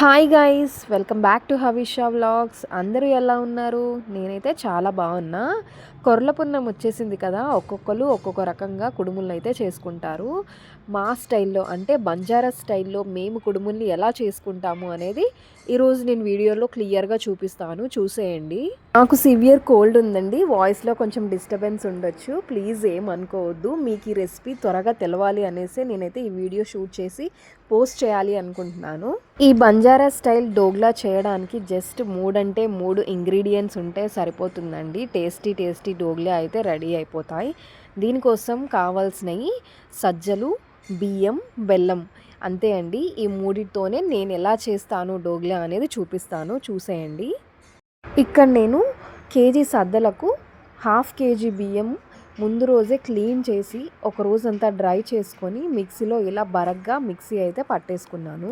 Hi guys welcome back to Havisha vlogs. అందరూ ఎలా ఉన్నారు? నేనైతే చాలా బాగున్నా. కొర్ల పున్నం వచ్చేసింది కదా ఒక్కొక్కరు ఒక్కొక్క రకంగా కుడుములను అయితే చేసుకుంటారు. మా స్టైల్లో అంటే బంజారా స్టైల్లో మేము కుడుముల్ని ఎలా చేసుకుంటాము అనేది ఈరోజు నేను వీడియోలో క్లియర్గా చూపిస్తాను. చూసేయండి. నాకు సివియర్ కోల్డ్ ఉందండి. వాయిస్లో కొంచెం డిస్టర్బెన్స్ ఉండొచ్చు. ప్లీజ్ ఏం అనుకోవద్దు. మీకు ఈ రెసిపీ త్వరగా తెలవాలి అనేసి నేనైతే ఈ వీడియో షూట్ చేసి పోస్ట్ చేయాలి అనుకుంటున్నాను. ఈ బంజారా స్టైల్ డోగ్లా చేయడానికి జస్ట్ మూడంటే మూడు ఇంగ్రీడియంట్స్ ఉంటే సరిపోతుందండి. టేస్టీ టేస్టీ డోగ్లా అయితే రెడీ అయిపోతాయి. దీనికోసం కావాల్సినవి సజ్జలు బియ్యం బెల్లం. అంతే అండి. ఈ మూడితోనే నేను ఎలా చేస్తాను డోగ్లా అనేది చూపిస్తాను. చూసేయండి. ఇక్కడ నేను కేజీ సద్దలకు హాఫ్ కేజీ బియ్యం ముందు రోజే క్లీన్ చేసి ఒక రోజంతా డ్రై చేసుకొని మిక్సీలో ఇలా బరగ్గా మిక్సీ అయితే పట్టేసుకున్నాను.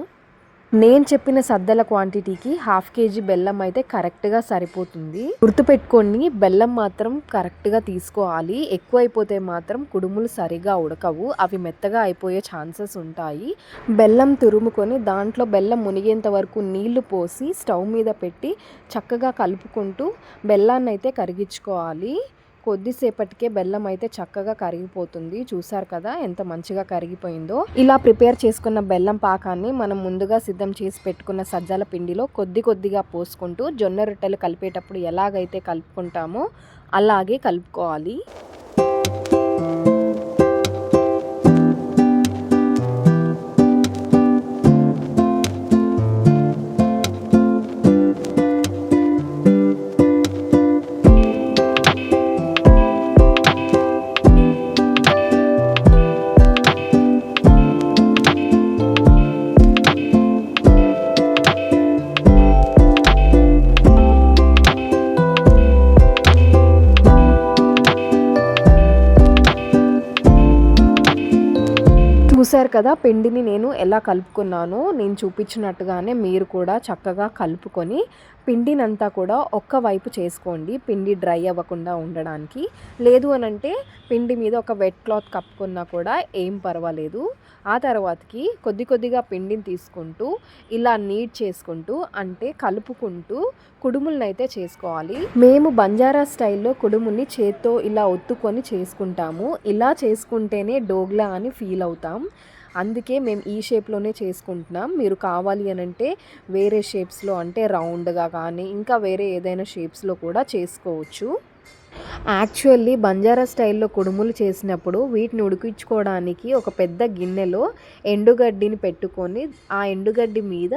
నేను చెప్పిన సద్దల క్వాంటిటీకి హాఫ్ కేజీ బెల్లం అయితే కరెక్ట్గా సరిపోతుంది. గుర్తుపెట్టుకోండి బెల్లం మాత్రం కరెక్ట్గా తీసుకోవాలి. ఎక్కువ అయిపోతే మాత్రం కుడుములు సరిగా ఉడకవు. అవి మెత్తగా అయిపోయే ఛాన్సెస్ ఉంటాయి. బెల్లం తురుముకొని దాంట్లో బెల్లం మునిగేంత వరకు నీళ్ళు పోసి స్టవ్ మీద పెట్టి చక్కగా కలుపుకుంటూ బెల్లాన్ని అయితే కరిగించుకోవాలి. కొద్దిసేపటికే బెల్లం అయితే చక్కగా కరిగిపోతుంది. చూసారు కదా ఎంత మంచిగా కరిగిపోయిందో. ఇలా ప్రిపేర్ చేసుకున్న బెల్లం పాకాన్ని మనం ముందుగా సిద్ధం చేసి పెట్టుకున్న సజ్జల పిండిలో కొద్ది కొద్దిగా పోసుకుంటూ జొన్న రొట్టెలు కలిపేటప్పుడు ఎలాగైతే కలుపుకుంటామో అలాగే కలుపుకోవాలి. చూశారు కదా పిండిని నేను ఎలా కలుపుకున్నానో నేను చూపించినట్టుగానే మీరు కూడా చక్కగా కలుపుకొని పిండినంతా కూడా ఒక్క వైపు చేసుకోండి. పిండి డ్రై అవ్వకుండా ఉండడానికి. లేదు అని అంటే పిండి మీద ఒక వెట్ క్లాత్ కప్పుకున్నా కూడా ఏం పర్వాలేదు. ఆ తర్వాతకి కొద్ది కొద్దిగా పిండిని తీసుకుంటూ ఇలా నీట్ చేసుకుంటూ అంటే కలుపుకుంటూ కుడుములను అయితే చేసుకోవాలి. మేము బంజారా స్టైల్లో కుడుముల్ని చేత్తో ఇలా ఒత్తుకొని చేసుకుంటాము. ఇలా చేసుకుంటేనే డోగ్లా అని ఫీల్ అవుతాం. అందుకే మేము ఈ షేప్లోనే చేసుకుంటున్నాం. మీరు కావాలి అని అంటే వేరే షేప్స్లో అంటే రౌండ్గా కానీ ఇంకా వేరే ఏదైనా షేప్స్లో కూడా చేసుకోవచ్చు. యాక్చువల్లీ బంజారా స్టైల్లో కుడుములు చేసినప్పుడు వీటిని ఉడికించుకోవడానికి ఒక పెద్ద గిన్నెలో ఎండుగడ్డిని పెట్టుకొని ఆ ఎండుగడ్డి మీద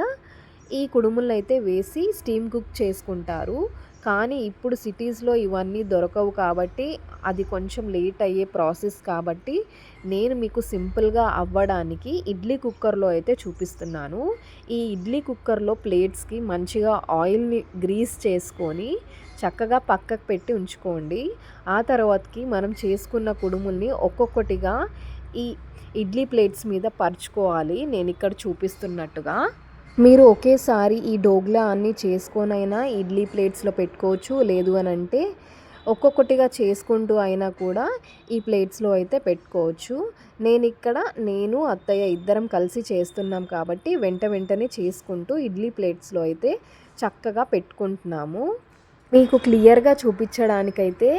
ఈ కుడుములను అయితే వేసి స్టీమ్ కుక్ చేసుకుంటారు. కానీ ఇప్పుడు సిటీస్లో ఇవన్నీ దొరకవు కాబట్టి అది కొంచెం లేట్ అయ్యే ప్రాసెస్ కాబట్టి నేను మీకు సింపుల్గా అవ్వడానికి ఇడ్లీ కుక్కర్లో అయితే చూపిస్తున్నాను. ఈ ఇడ్లీ కుక్కర్లో ప్లేట్స్కి మంచిగా ఆయిల్ని గ్రీస్ చేసుకొని చక్కగా పక్కకు పెట్టి ఉంచుకోండి. ఆ తర్వాతకి మనం చేసుకున్న కుడుముల్ని ఒక్కొక్కటిగా ఈ ఇడ్లీ ప్లేట్స్ మీద పరుచుకోవాలి. నేను ఇక్కడ చూపిస్తున్నట్టుగా. మీరు ఒకేసారి ఈ డోగ్లా అన్నీ చేసుకొనైనా ఇడ్లీ ప్లేట్స్లో పెట్టుకోవచ్చు. లేదు అని అంటే ఒక్కొక్కటిగా చేసుకుంటూ అయినా కూడా ఈ ప్లేట్స్లో అయితే పెట్టుకోవచ్చు. నేను ఇక్కడ నేను అత్తయ్య ఇద్దరం కలిసి చేస్తున్నాం కాబట్టి వెంట వెంటనే చేసుకుంటూ ఇడ్లీ ప్లేట్స్లో అయితే చక్కగా పెట్టుకుంటున్నాము. మీకు క్లియర్గా చూపించడానికైతే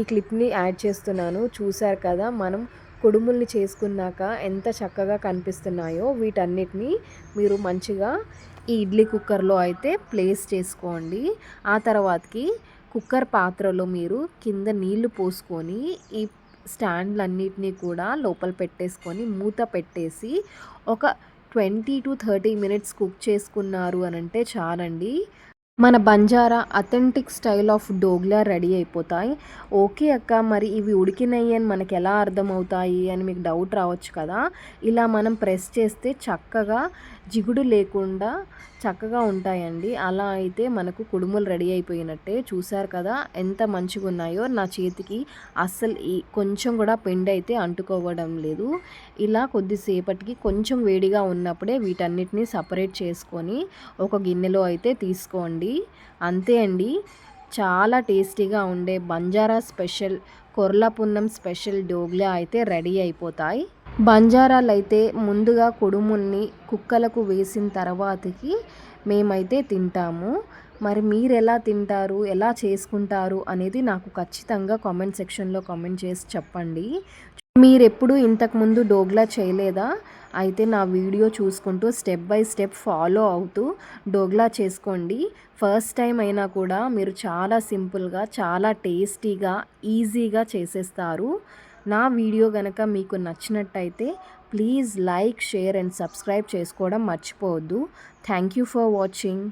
ఈ క్లిప్ని యాడ్ చేస్తున్నాను. చూశారు కదా మనం కుడుముల్ని చేసుకున్నాక ఎంత చక్కగా కనిపిస్తున్నాయో వీటన్నిటిని మీరు మంచిగా ఈ ఇడ్లీ కుక్కర్లో అయితే ప్లేస్ చేసుకోండి. ఆ తర్వాతకి కుక్కర్ పాత్రలో మీరు కింద నీళ్ళు పోసుకొని ఈ స్టాండ్లన్నిటినీ కూడా లోపల పెట్టేసుకొని మూత పెట్టేసి ఒక twenty to thirty minutes cook చేసుకున్నారు అని అంటే చాలండి. మన Banjara authentic style of dogla ready అయిపోతాయి. ఓకే అక్క మరి ఇవి ఉడికినాయి అని మనకి ఎలా అర్థమవుతాయి అని మీకు డౌట్ రావచ్చు కదా. ఇలా మనం ప్రెస్ చేస్తే చక్కగా జిగుడు లేకుండా చక్కగా ఉంటాయండి. అలా అయితే మనకు కుడుములు రెడీ అయిపోయినట్టే. చూసారు కదా ఎంత మంచిగా ఉన్నాయో నా చేతికి అస్సలు ఈ కొంచెం కూడా పిండి అయితే అంటుకోవడం లేదు. ఇలా కొద్దిసేపటికి కొంచెం వేడిగా ఉన్నప్పుడే వీటన్నిటిని సపరేట్ చేసుకొని ఒక గిన్నెలో అయితే తీసుకోండి. అంతే అండి. చాలా టేస్టీగా ఉండే బంజారా స్పెషల్ కొర్ల పున్నం స్పెషల్ డోగ్లా అయితే రెడీ అయిపోతాయి. బంజారాలు అయితే ముందుగా కుడుముల్ని కుక్కలకు వేసిన తర్వాతకి మేమైతే తింటాము. మరి మీరు ఎలా తింటారు? ఎలా చేసుకుంటారు? అనేది నాకు ఖచ్చితంగా కామెంట్ సెక్షన్లో కామెంట్ చేసి చెప్పండి. మీరెప్పుడు ఇంతకుముందు డోగ్లా చేయలేదా? అయితే నా వీడియో చూసుకుంటూ స్టెప్ బై స్టెప్ ఫాలో అవుతూ డోగ్లా చేసుకోండి. ఫస్ట్ టైం అయినా కూడా మీరు చాలా సింపుల్గా చాలా టేస్టీగా ఈజీగా చేసేస్తారు. నా వీడియో కనుక మీకు నచ్చినట్టయితే please like share and subscribe చేసుకోవడం మర్చిపోవద్దు. Thank you for watching.